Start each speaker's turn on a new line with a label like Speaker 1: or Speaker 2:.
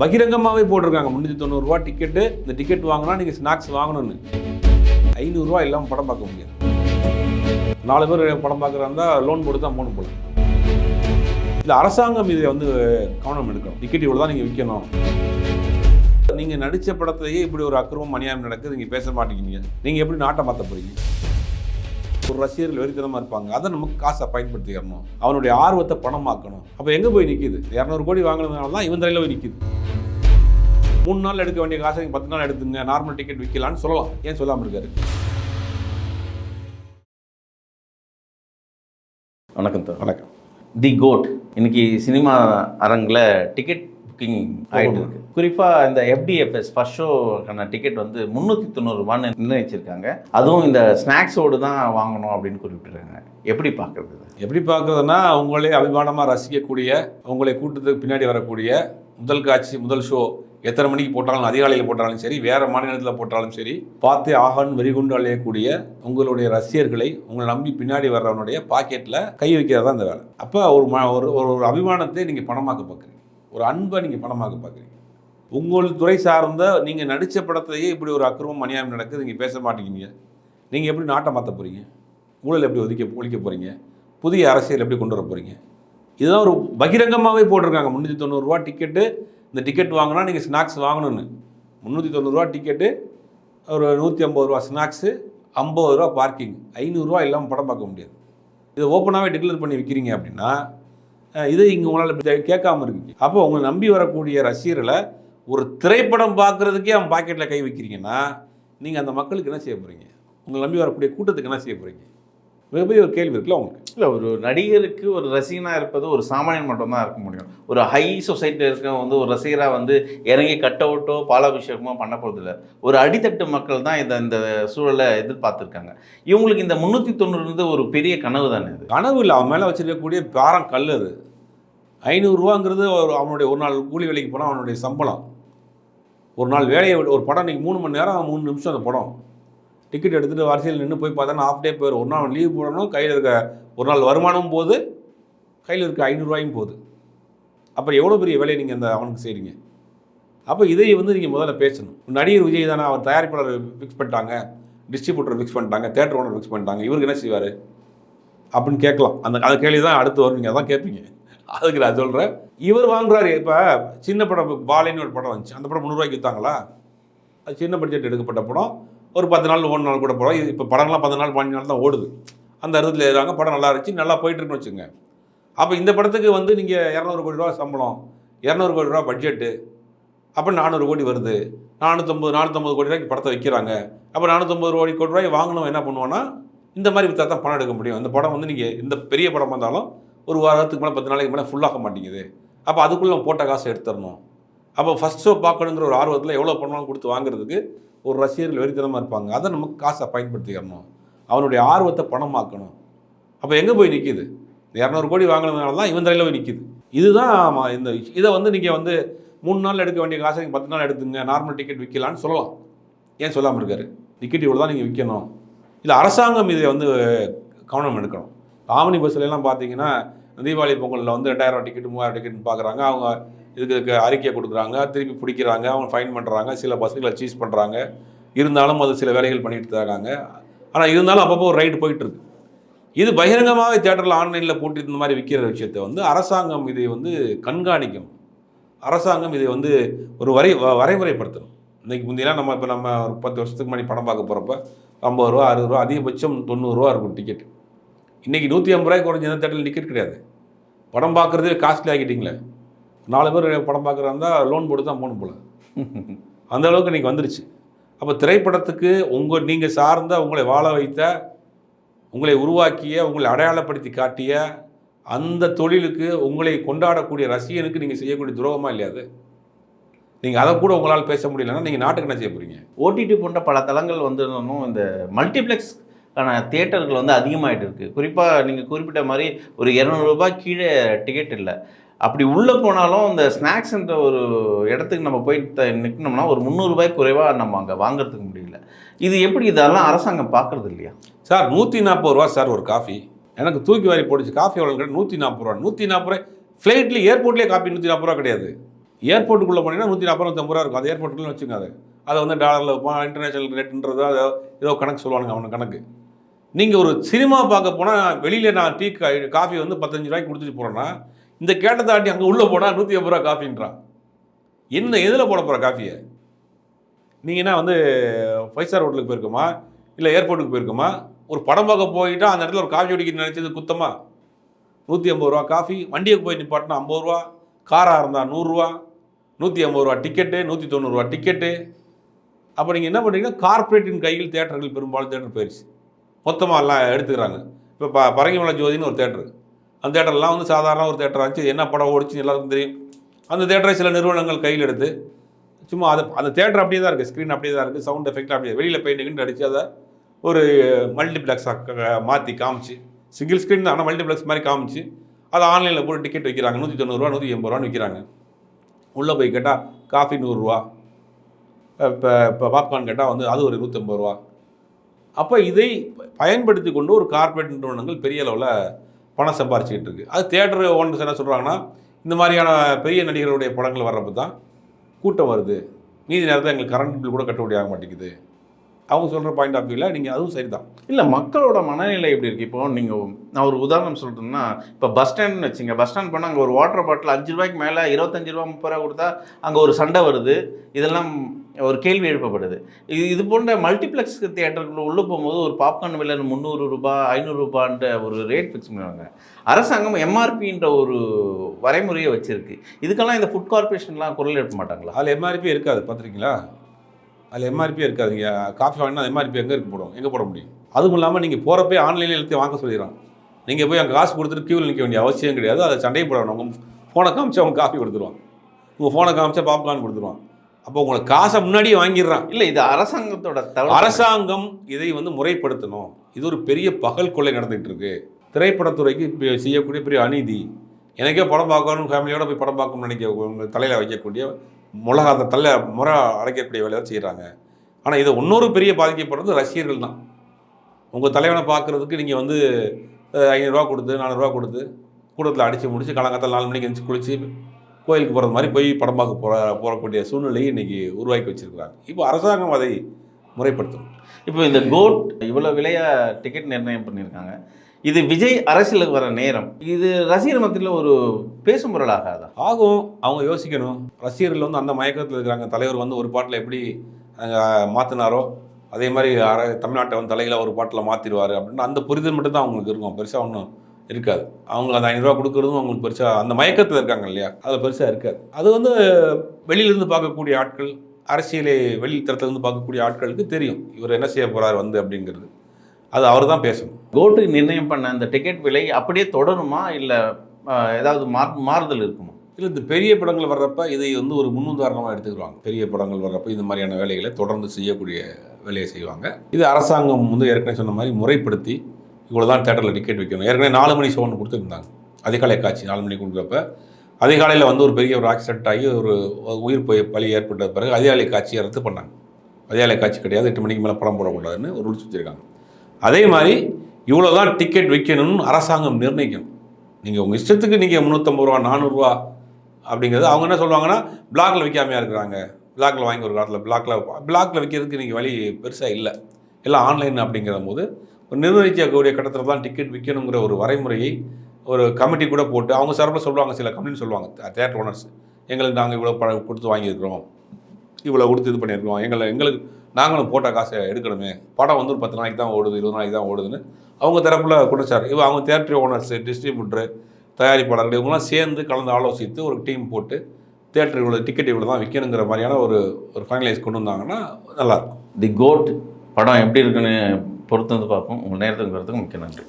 Speaker 1: பகிரங்கமாகவே போட்டிருக்காங்க. முந்நூற்றி தொண்ணூறுரூவா டிக்கெட்டு இந்த டிக்கெட் வாங்கினா நீங்கள் ஸ்நாக்ஸ் வாங்கணும்னு. ஐநூறுரூவா இல்லாமல் படம் பார்க்க முடியாது. நாலு பேர் படம் பார்க்குறாந்தா லோன் போட்டு தான் போகணும் போல. இந்த அரசாங்கம் இதை வந்து கவனம் எடுக்கணும். டிக்கெட் இவ்வளோ தான் நீங்கள் விற்கணும் நீங்கள் நடித்த படத்தையே இப்படி ஒரு அக்கிரமம் அநியாயம் நடக்குது நீங்கள் பேச மாட்டேங்கிறீங்க. நீங்கள் எப்படி நாட்டை மாற்ற போகிறீங்க ஒரு ரசிகர்கள் வெறித்தனமாக இருப்பாங்க. அதை நமக்கு காசை பயன்படுத்திக்கிறணும் அவனுடைய ஆர்வத்தை பணமாக்கணும். அப்போ எங்கே போய் நிற்கிது இரநூறு கோடி வாங்கினதுனால தான் இவன் தலையில் போய் நிற்கிது மூணு நாள் எடுக்க வேண்டிய காசை நீங்கள் பத்து நாள் எடுத்துங்க நார்மல் டிக்கெட் விற்கலான்னு சொல்லலாம். ஏன் சொல்லாமல் இருக்காரு?
Speaker 2: வணக்கம் சார்.
Speaker 1: வணக்கம்.
Speaker 2: The GOAT. இன்னைக்கு சினிமா அரங்கில் டிக்கெட் புக்கிங் ஆகிட்டு இருக்கு. குறிப்பாக இந்த எஃப்டிஎஃப்எஸ் ஃபர்ஸ்ட் ஷோக்கான டிக்கெட் வந்து முந்நூற்றி தொண்ணூறுபான்னு நிர்ணயிச்சிருக்காங்க. அதுவும் இந்த ஸ்நாக்ஸோடு தான் வாங்கணும் அப்படின்னு குறிப்பிட்டிருக்காங்க. எப்படி பார்க்குறது
Speaker 1: எப்படி பார்க்குறதுன்னா உங்களே அபிமானமாக ரசிக்கக்கூடிய உங்களை கூட்டத்துக்கு பின்னாடி வரக்கூடிய முதல் காட்சி முதல் ஷோ எத்தனை மணிக்கு போட்டாலும் அதிகாலையில் போட்டாலும் சரி வேறு மாநிலத்தில் போட்டாலும் சரி பார்த்து ஆகன் வெறிகுண்டு அலையக்கூடிய உங்களுடைய ரசிகர்களை உங்களை நம்பி பின்னாடி வர்றவனுடைய பாக்கெட்டில் கை வைக்கிறது தான் இந்த வேலை. அப்போ ஒரு ம ஒரு ஒரு ஒரு அபிமானத்தை நீங்கள் பணமாக்க பார்க்குறீங்க ஒரு அன்பை நீங்கள் பணமாக்க பார்க்குறீங்க உங்கள் துறை சார்ந்த நீங்கள் நடித்த படத்தையே இப்படி ஒரு அக்கிரமம் அநியாயம் நடக்குது நீங்கள் பேச மாட்டேங்கிறீங்க நீங்கள் எப்படி நாட்டை மாற்ற போகிறீங்க ஊழல் எப்படி ஒதுக்க ஒழிக்க போகிறீங்க புதிய அரசியல் எப்படி கொண்டு வர போகிறீங்க இதுதான் ஒரு பகிரங்கமாகவே போட்டிருக்காங்க. முந்நூற்றி தொண்ணூறுரூவா டிக்கெட்டு இந்த டிக்கெட் வாங்கினா நீங்கள் ஸ்நாக்ஸ் வாங்கணும்னு. முந்நூற்றி தொண்ணூறுரூவா டிக்கெட்டு ஒரு நூற்றி ஐம்பது ரூபா ஸ்நாக்ஸு ஐம்பது ரூபா பார்க்கிங் ஐநூறுரூவா இல்லாமல் படம் பார்க்க முடியாது. இதை ஓப்பனாகவே டிக்ளேர் பண்ணி விற்கிறீங்க அப்படின்னா இது இங்கே உங்களால் கேட்காம இருக்கீங்க. அப்போ உங்களை நம்பி வரக்கூடிய ரசிகர்களை ஒரு திரைப்படம் பார்க்குறதுக்கே அவன் பாக்கெட்டில் கை வைக்கிறீங்கன்னா நீங்கள் அந்த மக்களுக்கு என்ன செய்ய போகிறீங்க உங்களை நம்பி வரக்கூடிய கூட்டத்துக்கு என்ன செய்ய போகிறீங்க மிகப்பெரிய ஒரு கேள்வி இருக்குல்ல உங்களுக்கு?
Speaker 2: இல்லை ஒரு நடிகருக்கு ஒரு ரசிகனாக இருப்பது ஒரு சாமானியன் மட்டும்தான் இருக்க முடியும். ஒரு ஹை சொசைட்டியில் இருக்க வந்து ஒரு ரசிகராக வந்து இறங்கி கட் அவுட்டோ பாலாபிஷேகமோ பண்ண போகிறதில்ல ஒரு அடித்தட்டு மக்கள் தான் இந்த இந்த சூழலை எதிர்பார்த்துருக்காங்க. இவங்களுக்கு இந்த முந்நூற்றி தொண்ணூறு ஒரு பெரிய கனவு தானே இது?
Speaker 1: கனவு இல்லை. அவன் மேலே வச்சிருக்கக்கூடிய பாரம் கல் அது. ஐநூறுரூவாங்கிறது ஒரு அவனுடைய ஒரு நாள் கூலி வேலைக்கு போனால் அவனுடைய சம்பளம். ஒரு நாள் வேலையை ஒரு படம் இன்னைக்கு மூணு மணி நேரம் மூணு நிமிஷம் அந்த படம். டிக்கெட் எடுத்துகிட்டு வரிசையில் நின்று போய் பார்த்தா ஆஃப் டே போயிடும் ஒரு நாள் லீவ் போடணும் கையில் இருக்க ஒரு நாள் வருமானமும் போது கையில் இருக்க ஐநூறுரூவாயும் போகுது. அப்புறம் எவ்வளோ பெரிய வேலையை நீங்கள் அந்த அவனுக்கு செய்கிறீங்க அப்போ இதை வந்து நீங்கள் முதல்ல பேசணும். நடிகர் விஜய் தானே அவர் தயாரிப்பாளர் ஃபிக்ஸ் பண்ணிட்டாங்க டிஸ்ட்ரிபியூட்டர் ஃபிக்ஸ் பண்ணிட்டாங்க தேட்டர் ஓனர் ஃபிக்ஸ் பண்ணிட்டாங்க. இவருக்கு என்ன செய்வார்? அப்படின்னு கேட்கலாம். அந்த அந்த கேள்வி தான் அடுத்து வரும். நீங்கள் அதான் கேட்பீங்க. அதுக்கு நான் சொல்கிறேன் இவர் வாங்குறாரு. இப்போ சின்ன படம் பாலின்னு ஒரு படம் வந்துச்சு. அந்த படம் முந்நூறுவாய்க்கு விற்றாங்களா அது சின்ன பட்ஜெட் எடுக்கப்பட்ட படம். ஒரு பத்து நாள் ஒன்று நாள் கூட படம் இப்போ படம்லாம் பத்து நாள் பதினஞ்சு நாள் தான் ஓடுது. அந்த அறுபத்தில் எழுதுறாங்க படம் நல்லா இருந்துச்சு நல்லா போயிட்டுருக்குன்னு வச்சுங்க அப்போ இந்த படத்துக்கு வந்து நீங்கள் இரநூறு கோடி ரூபா சம்பளம் இரநூறு கோடி ரூபா பட்ஜெட்டு அப்போ நானூறு கோடி வருது. நானூற்றம்பது நானூற்றம்பது கோடி ரூபாய்க்கு படத்தை வைக்கிறாங்க. அப்போ நானூற்றம்பது கோடி கோடி ரூபாய் வாங்கணும் என்ன பண்ணுவோன்னா இந்த மாதிரி விற்றா தான் பணம் எடுக்க முடியும். இந்த படம் வந்து நீங்கள் இந்த பெரிய படம் வந்தாலும் ஒரு வாரத்துக்கு மேலே பத்து நாளைக்கு மேலே ஃபுல்லாக மாட்டேங்குது. அப்போ அதுக்குள்ளே நம்ம போட்ட காசை எடுத்துடணும். அப்போ ஃபஸ்ட் ஷோ பார்க்கணுங்கிற ஒரு ஆர்வத்தில் எவ்வளோ பணம் கொடுத்து வாங்குறதுக்கு ஒரு ரசிகர்கள் வெறித்தனமாக இருப்பாங்க. அதை நமக்கு காசை பயன்படுத்திக்கிறணும். அவனுடைய ஆர்வத்தை பணமாக்கணும். அப்போ எங்கே போய் நிற்கிது இரநூறு கோடி வாங்கினதுனால தான் இவன் தலையில் போய் நிற்கிது இதுதான் இந்த இதை வந்து நீங்கள் வந்து மூணு நாள் எடுக்க வேண்டிய காசை நீங்கள் பத்து நாள் எடுத்துங்க நார்மல் டிக்கெட் விற்கலான்னு சொல்லலாம். ஏன் சொல்லாமல் இருக்காரு? டிக்கெட் இவ்வளோ தான் நீங்கள் விற்கணும் இல்லை அரசாங்கம் இதை வந்து கவனம் எடுக்கணும். ஆமணி பஸ்லலாம் பார்த்தீங்கன்னா தீபாவளி பொங்கலில் வந்து ரெண்டாயிரம் டிக்கெட் மூவாயிரம் டிக்கெட் பார்க்குறாங்க. அவங்க இதுக்கு அறிக்கை கொடுக்குறாங்க திருப்பி பிடிக்கிறாங்க அவங்க ஃபைன் பண்ணுறாங்க சில பஸ்ஸுகளை சீஸ் பண்ணுறாங்க இருந்தாலும் அது சில வேலைகள் பண்ணிட்டு தராங்க ஆனால் இருந்தாலும் அப்பப்போ ஒரு ரைடு போயிட்டுருக்கு இது பகிரங்கமாக தேட்டரில் ஆன்லைனில் போட்டு இந்த மாதிரி விற்கிற விஷயத்தை வந்து அரசாங்கம் இதை வந்து கண்காணிக்கணும் அரசாங்கம் இதை வந்து ஒரு வரை வ- வரைமுறைப்படுத்தணும். இன்றைக்கி முந்தையெல்லாம் நம்ம இப்போ நம்ம ஒரு பத்து வருஷத்துக்கு முன்னாடி படம் பார்க்க போகிறப்ப ஐம்பது ரூபா அறுபது ரூபா அதிகபட்சம் தொண்ணூறுரூவா இருக்கும் டிக்கெட் இன்றைக்கி நூற்றி ஐம்பது ரூபாய்க்கு குறைஞ்ச எந்த தேட்டரில் டிக்கெட் கிடையாது. படம் பார்க்குறதே காஸ்ட்லி ஆகிட்டிங்களே நாலு பேர் படம் பார்க்குறாருந்தா லோன் போட்டு தான் போகணும் போல. அந்த அளவுக்கு இன்றைக்கி வந்துருச்சு. அப்போ திரைப்படத்துக்கு உங்கள் நீங்கள் சார்ந்த உங்களை வாழ வைத்த உங்களை உருவாக்கிய உங்களை அடையாளப்படுத்தி காட்டிய அந்த தொழிலுக்கு உங்களை கொண்டாடக்கூடிய ரசிகனுக்கு நீங்கள் செய்யக்கூடிய துரோகமாக இல்லையாது நீங்கள் அதை கூட உங்களால் பேச முடியலன்னா நீங்கள் நாட்டுக்கு என்ன செய்ய போகிறீங்க
Speaker 2: ஓடிடி போன்ற பல தளங்கள் வந்து இன்னும் இந்த மல்டிப்ளெக்ஸ்க்கான தியேட்டர்கள் வந்து அதிகமாகிட்டு இருக்குது குறிப்பாக நீங்கள் குறிப்பிட்ட மாதிரி ஒரு இரநூறுபா கீழே டிக்கெட் இல்லை. அப்படி உள்ளே போனாலும் இந்த ஸ்நாக்ஸ்ன்ற ஒரு இடத்துக்கு நம்ம போய் நிற்கணும்னா ஒரு முந்நூறுபாய் குறைவாக நம்ம அங்கே வாங்குறதுக்கு முடியல. இது எப்படி இதெல்லாம் அரசாங்கம் பார்க்குறது இல்லையா?
Speaker 1: சார் நூற்றி நாற்பது ரூபா சார் ஒரு காஃபி எனக்கு தூக்கி வாரி போடுச்சு காஃபி எவ்வளோ நூற்றி நாற்பது ரூபா. நூற்றி நாற்பது ரூபாய். ஃப்ளைட்லேயே ஏர்போர்ட்லேயே காஃபி நூற்றி நாற்பது ரூபா கிடையாது. ஏர்போர்ட்டுக்குள்ளே போனீங்கன்னா நூற்றி நாற்பது நூற்றம்பது ரூபா இருக்கும். அது ஏர்போர்ட்டுக்குள்ளே வச்சுங்க அது. அதை வந்து டாலரில் இன்டர்நேஷனல் ரேட்டுன்றது அதை ஏதோ கணக்கு சொல்லுவானுங்க அவனுக்கு கணக்கு. நீங்கள் ஒரு சினிமா பார்க்க போனால் வெளியில் நான் டீ காஃபி வந்து பத்தஞ்சு ரூபாய்க்கு கொடுத்துட்டு போகிறேன்னா இந்த கேட்ட தாட்டி அங்கே உள்ளே போனால் நூற்றி ஐம்பது ரூபா காஃபின்றான். என்ன எதில் போட போகிற காஃபியை? நீங்கள் என்ன வந்து ஃபைவ் ஸ்டார் ஹோட்டலுக்கு போயிருக்கோமா? இல்லை ஏர்போர்ட்டுக்கு போயிருக்கோமா? ஒரு படம் பார்க்க போயிட்டா அந்த இடத்துல ஒரு காஃபி குடிக்க நினச்சது குத்தமா? நூற்றி ஐம்பது ரூபா காஃபி வண்டியை போய் நிப்பாட்டினா ஐம்பது ரூபா காராக இருந்தால் நூறுரூவா நூற்றி ஐம்பது ரூபா டிக்கெட்டு நூற்றி தொண்ணூறுரூவா டிக்கெட்டு அப்போ நீங்கள் என்ன பண்ணுறீங்கன்னா கார்ப்பரேட்டின் கையில் தேட்டர்கள் பெரும்பாலும் தேட்டர் போயிடுச்சு மொத்தமாக எல்லாம் எடுத்துக்கிறாங்க. இப்போ ப பரங்கிமலை ஜோதின்னு ஒரு தேட்டரு அந்த தேட்டர்லாம் வந்து சாதாரண ஒரு தேட்டர் ஆச்சு என்ன படம் ஓடிச்சுன்னு எல்லாருக்கும் தெரியும். அந்த தேட்டரை சில நிறுவனங்கள் கையில் எடுத்து சும்மா அது அந்த தேட்டர் அப்படியே தான் இருக்குது ஸ்க்ரீன் அப்படியே தான் இருக்குது சவுண்ட் எஃபெக்ட் அப்படியே வெளியில் பெயிண்டிங்னு அடித்து அதை ஒரு மல்டிப்ளெக்ஸாக மாற்றி காமிச்சு. சிங்கிள் ஸ்க்ரீன் தான் ஆனால் மல்டிப்ளெக்ஸ் மாதிரி காமிச்சு. அதை ஆன்லைனில் போட்டு டிக்கெட் வைக்கிறாங்க. நூற்றி தொண்ணூறுரூவா நூற்றி எண்பது ரூபான்னு விற்கிறாங்க உள்ளே போய் கேட்டால் காஃபி நூறுரூவா இப்போ இப்போ பாப்கார்ன் கேட்டால் வந்து அது ஒரு நூற்றம்பது ரூபா. அப்போ இதை பயன்படுத்தி கொண்டு ஒரு கார்ப்பரேட் நிறுவனங்கள் பெரிய அளவில் பணம் சம்பாரிச்சிக்கிட்டு இருக்குது அது தேட்டர் ஓனர்ஸ் என்ன சொல்கிறாங்கன்னா இந்த மாதிரியான பெரிய நடிகர்களுடைய படங்கள் வர்றப்ப தான் கூட்டம் வருது. மீதி நேரத்தில் எங்களுக்கு கரண்ட் பில் கூட கட்டுப்படி ஆக மாட்டேங்குது. அவங்க சொல்கிற பாயிண்ட் ஆஃப் வியூவில் நீங்கள் அதுவும் சரிதான்.
Speaker 2: இல்லை மக்களோட மனநிலை எப்படி இருக்குது இப்போ நீங்கள் நான் ஒரு உதாரணம் சொல்லிட்டேன்னா இப்போ பஸ் ஸ்டாண்ட்னு வச்சுங்க. பஸ் ஸ்டாண்ட் போனால் அங்கே ஒரு வாட்டர் பாட்டில் அஞ்சு ரூபாய்க்கு மேலே இருபத்தஞ்சு ரூபா முப்பது ரூபா கொடுத்தா அங்கே ஒரு சண்டை வருது. இதெல்லாம் ஒரு கேள்வி எழுப்பப்படுது. இது இது போன்ற மல்டிப்ளெக்ஸ் தியேட்டருக்குள்ள உள்ளே போகும்போது ஒரு பாப்கார்ன் விலை முந்நூறு ரூபாய் ஐநூறு ரூபான்ற ஒரு ரேட் ஃபிக்ஸ் பண்ணுவாங்க. அரசாங்கம் எம்ஆர்பின்ற ஒரு வரைமுறையை வச்சிருக்கு. இதுக்கெல்லாம் இந்த ஃபுட் கார்பரேஷன்லாம் குரல் எழுப்ப மாட்டாங்களா?
Speaker 1: அதில் எம்ஆர்பி இருக்காது. பார்த்துருக்கீங்களா? அதில் எம்ஆர்பி இருக்காது நீங்கள் காஃபி வாங்கினா எம்ஆர்பி எங்கே இருக்க போடும்? எங்கே போட முடியும்? அதுவும் இல்லாமல் நீங்கள் போகிறப்பே ஆன்லைனில் எல்லாத்தையும் வாங்க சொல்லிடுறான் நீங்கள் போய் அங்கே காசு கொடுத்துட்டு கியூவில் நிற்க வேண்டிய அவசியம் கிடையாது. அதை சண்டையை போடணும் உங்கள் ஃபோனை காமிச்சு அவங்க காஃபி கொடுத்துருவான். உங்கள் ஃபோனை காமிச்சா பாப்கார்ன் கொடுத்துருவான். அப்போ உங்களுக்கு காசை முன்னாடியே வாங்கிடுறான்.
Speaker 2: இல்லை இது அரசாங்கத்தோட
Speaker 1: அரசாங்கம் இதை வந்து முறைப்படுத்தணும். இது ஒரு பெரிய பகல் கொள்ளை நடந்துகிட்டு இருக்கு. திரைப்படத்துறைக்கு செய்யக்கூடிய பெரிய அநீதி. எனக்கே படம் பார்க்கணும் ஃபேமிலியோட போய் படம் பார்க்கணும்னு நினைக்க தலையில் வைக்கக்கூடிய மிளகா அந்த தள்ள முறை அடைக்கக்கூடிய வேலையை செய்கிறாங்க ஆனால் இதை இன்னொரு பெரிய பாதிக்கப்படுறது ரசிகர்கள் தான். உங்கள் தலைவனை பார்க்குறதுக்கு நீங்கள் வந்து ஐநூறுரூவா கொடுத்து நானூறுரூவா கொடுத்து கூட்டத்தில் அடித்து முடிச்சு காலங்காத்தால் நாலு மணிக்கு எழுந்துச்சு குளிச்சு கோயிலுக்கு போகிறது மாதிரி போய் படம் பார்க்க போகிற போகக்கூடிய சூழ்நிலையை இன்றைக்கி உருவாக்கி வச்சுருக்கிறாங்க. இப்போ அரசாங்கம் அதை முறைப்படுத்தும்.
Speaker 2: இப்போ இந்த கோட் இவ்வளோ விலையாக டிக்கெட் நிர்ணயம் பண்ணியிருக்காங்க. இது விஜய் அரசியலுக்கு வர நேரம். இது ரசிகர் மத்தியில் ஒரு பேசும் பொருள்
Speaker 1: ஆகும். அவங்க யோசிக்கணும். ரசிகர்கள் வந்து அந்த மயக்கத்தில் இருக்கிறாங்க. தலைவர் வந்து ஒரு பாட்டில் எப்படி மாற்றினாரோ அதே மாதிரி அர- தமிழ்நாட்டை வந்து தலையில் ஒரு பாட்டில் மாற்றிடுவார் அப்படின்னு அந்த புரிதல் மட்டும் தான் அவங்களுக்கு இருக்கும். பெருசாக ஒன்றும் இருக்காது. அவங்க அந்த ஐநூறுரூவா கொடுக்குறதும் அவங்களுக்கு பெருசாக அந்த மயக்கத்தில் இருக்காங்க இல்லையா? அது பெருசாக இருக்காது. அது வந்து வெளியிலேருந்து பார்க்கக்கூடிய ஆட்கள் அரசியலை வெளி தரத்துலேருந்து பார்க்கக்கூடிய ஆட்களுக்கு தெரியும். இவர் என்ன செய்ய போகிறார் வந்து அப்படிங்கிறது. அது அவர் தான் பேசணும்.
Speaker 2: கோட்டு நிர்ணயம் பண்ண அந்த டிக்கெட் விலை அப்படியே தொடருமா? இல்லை ஏதாவது மாறு மாறுதல் இருக்குமா?
Speaker 1: இல்லை இந்த பெரிய படங்கள் வர்றப்ப இதை வந்து ஒரு முன்னுதாரணமாக எடுத்துக்கிறாங்க பெரிய படங்கள் வர்றப்ப இந்த மாதிரியான வேலைகளை தொடர்ந்து செய்யக்கூடிய வேலையை செய்வாங்க. இது அரசாங்கம் வந்து ஏற்கனவே சொன்ன மாதிரி முறைப்படுத்தி இவ்வளோ தான் தேட்டரில் டிக்கெட் வைக்கணும். ஏற்கனவே நாலு மணி ஷோ ஒன்று கொடுத்துருந்தாங்க. அதிகாலை காட்சி நாலு மணிக்கு கொடுக்குறப்ப அதிகாலையில் வந்து ஒரு பெரிய ஒரு ஆக்சிடென்ட் ஆகி ஒரு உயிர் போய் பலி ஏற்பட்ட பிறகு அதிகாலை காட்சியை ரத்து பண்ணாங்க. அதிகாலை காட்சி கிடையாது எட்டு மணிக்கு மேலே படம் போடக்கூடாதுன்னு ஒரு ரூல்ஸ் வச்சுருக்காங்க. அதே மாதிரி இவ்வளோ தான் டிக்கெட் விற்கணும்னு அரசாங்கம் நிர்ணயிக்கணும் நீங்கள் உங்கள் இஷ்டத்துக்கு நீங்கள் முந்நூற்றம்பது ரூபா நானூறுரூவா அப்படிங்கிறது அவங்க என்ன சொல்லுவாங்கன்னா பிளாக்ல விற்காமையாக இருக்கிறாங்க. பிளாக்ல வாங்கி ஒரு காலத்தில் பிளாக்ல பிளாக்ல விற்கிறதுக்கு நீங்கள் வழி பெருசாக இல்லை. எல்லாம் ஆன்லைன் அப்படிங்கிற போது ஒரு நிர்ணயிக்கக்கூடிய கட்டத்தில் தான் டிக்கெட் விற்கணுங்கிற ஒரு வரைமுறையை ஒரு கமிட்டி கூட போட்டு அவங்க சார்பில் சொல்லுவாங்க சில கம்பெனின்னு சொல்லுவாங்க தேட்டர் ஓனர்ஸ் எங்களுக்கு நாங்கள் இவ்வளோ பணம் கொடுத்து வாங்கியிருக்கிறோம். இவ்வளோ கொடுத்து இது பண்ணியிருக்கிறோம். எங்களை எங்களுக்கு நாங்களும் போட்ட காசை எடுக்கணுமே. படம் வந்து ஒரு பத்து நாளைக்கு தான் ஓடுது இருபது நாளைக்கு தான் ஓடுதுன்னு அவங்க தரப்புல குடிச்சார் இவங்க அவங்க தேட்டர் ஓனர்ஸ் டிஸ்ட்ரிபியூட்டரு தயாரிப்பாளர்கள் இவங்கெல்லாம் சேர்ந்து கலந்து ஆலோசித்து ஒரு டீம் போட்டு தேட்டர் இவ்வளோ டிக்கெட் இவ்வளோ தான் விற்கணுங்கிற மாதிரியான ஒரு ஒரு ஃபைனலைஸ் கொண்டு வந்தாங்கன்னா நல்லாயிருக்கும்
Speaker 2: தி கோட் படம் எப்படி இருக்குன்னு பொறுத்து வந்து பார்ப்போம். உங்கள் நேரத்துக்கு வரதுக்கு நன்றி.